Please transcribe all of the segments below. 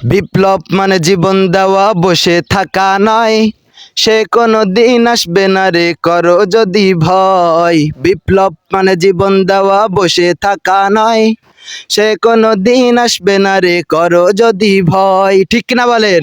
বিপ্লব মানে জীবন দেওয়া, বসে থাকা নয়। সে কোনো দিন আসবে না রে, করো যদি ভয়। বিপ্লব মানে জীবন দেওয়া, বসে থাকা নয়। সে কোনো দিন আসবে না রে, করো যদি ভয়। ঠিক না বলেন?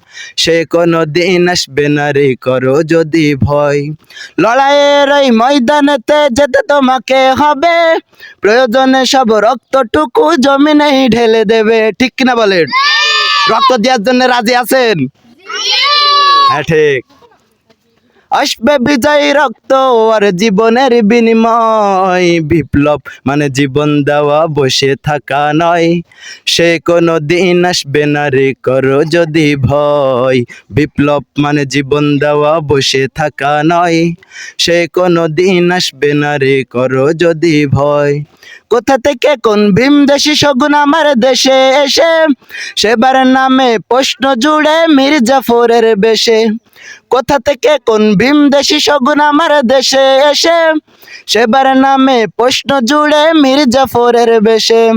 সে কোনো দিন আসবে না রে করো যদি ভয়। লড়াইয়ের ওই ময়দানেতে যেতে তোমাকে হবে। প্রয়োজনে সব রক্তটুকু জমিনেই ঢেলে দেবে ঠিক না বলেন? রক্ত দেওয়ার জন্য রাজি আছেন? হ্যাঁ ঠিক। আসবে বিজয়ী রক্ত আর জীবনের বিনিময়। বিপ্লব মানে জীবন দেওয়া, বসে থাকা নয়। সে কোনো দিন আসবে না রে, করো যদি ভয়। বিপ্লব মানে জীবন দেওয়া, বসে থাকা নয়। সে কোনো দিন আসবে না রে, করো যদি ভয়। কোথা থেকে কোন ভীম দেশি শগুন আমার দেশে এসে? সেবার নামে প্রশ্ন জুড়ে মির্জাফরের বেশে। কোথা থেকে কোন ভীম দেশি শগুন আমার দেশে এসে? সেবার নামে প্রশ্ন জুড়ে মির্জাফরের বেশে।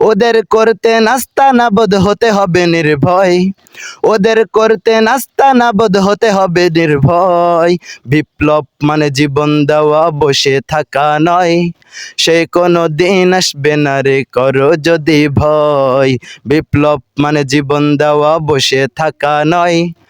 ওদের করতে নাস্তা না বোধ হতে হবে নির্ভয়। ওদের করতে নাস্তা না বোধ হতে হবে নির্ভয়। বিপ্লব মানে জীবন দেওয়া, বসে থাকা নয়। সে কোনো দিন আসবে না রে, করো যদি ভয়। বিপ্লব মানে জীবন দেওয়া, বসে থাকা নয়।